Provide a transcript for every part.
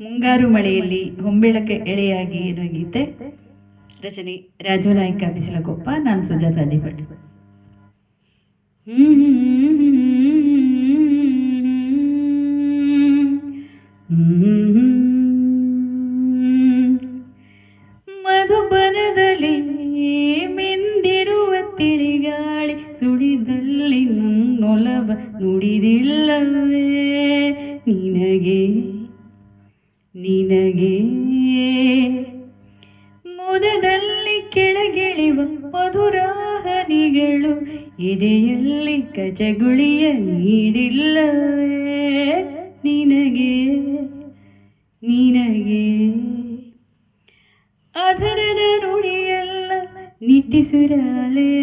ಮುಂಗಾರು ಮಳೆಯಲ್ಲಿ ಹೊಂಬೆಳಕ್ಕೆ ಎಳೆಯಾಗಿ ಎನ್ನುವ ಗೀತೆ ರಚನೆ ರಾಜು ನಾಯ್ಕ, ಬಿಸಿಲಕೊಪ್ಪ, ನಾನು ಸುಜಾತ ಅಜಿಭಟ್ ಮಧುಬನದಲ್ಲಿ ಮೆಂದಿರುವ ತಿಳಿಗಾಳಿ ಸುಡಿದಲ್ಲಿ ನೊಲವ ನುಡಿದಿಲ್ಲವೇ? ನಿನಗೆ ನಿನಗೆ ಮುದದಲ್ಲಿ ಕೆಳಗಿಳಿವ ಮಧುರಾಹನಿಗಳು ಎದೆಯಲ್ಲಿ ಕಚಗುಳಿಯ ನೀಡಿಲ್ಲ ನಿನಗೆ ನಿನಗೆ ಅಧರದ ನುಡಿಯಲ್ಲ ನಿಟ್ಟಿಸುರಾಲೆಯಾಗಿ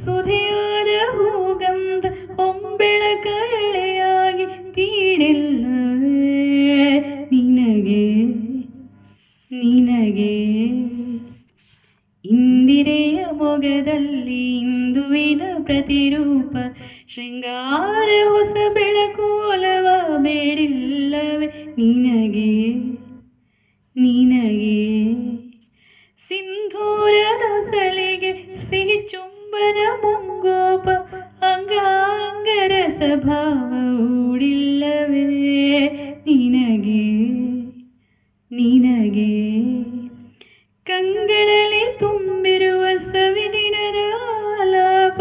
ಮಳೆಯಲ್ಲಿ ಸುಧೆಯಾದ ಹೂಗಂಧ ಹೊಂಬೆಳಕ ಎಳೆಯಾಗಿ ತೀಡಿಲ್ಲವೇ ನಿನಗೆ ನಿನಗೆ ಇಂದಿರೆಯ ಮೊಗದಲ್ಲಿ ಇಂದುವಿನ ಪ್ರತಿರೂಪ ಶೃಂಗಾರ ಹೊಸ ಬೆಳಕೋಲವ ಬೇಡಿಲ್ಲವೇ ನಿನಗೆ ನಿನಗೆ ಸಿಂಧೂರ ನಸಲಿಗೆ ಸಿಹಿ ಚುಂಬನ ಮುಂಗೋಪ ಅಂಗಾಂಗರ ಸ್ವಭಾವ ಊಡಿಲ್ಲವೇ ನಿನಗೆ ನಿನಗೆ ಕಂಗಳಲ್ಲಿ ತುಂಬಿರುವ ಸವಿದಿನರ ಆಲಾಪ,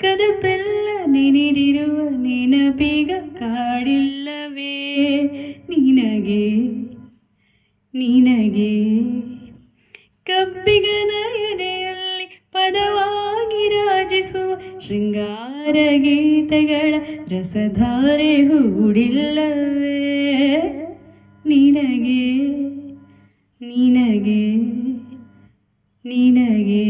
ಕದಪೆಲ್ಲ ನೆನೆದಿರುವ ನೆನಪಿಗ ಕಾಡಿಲ್ಲವೇ? ನಿನಗೆ ನಿನಗೆ ಕಬ್ಬಿಗನ ಶೃಂಗಾರ ಗೀತೆಗಳ ರಸಧಾರೆ ಹೂಡಿಲ್ಲವೇ? ನಿನಗೆ ನಿನಗೆ ನಿನಗೆ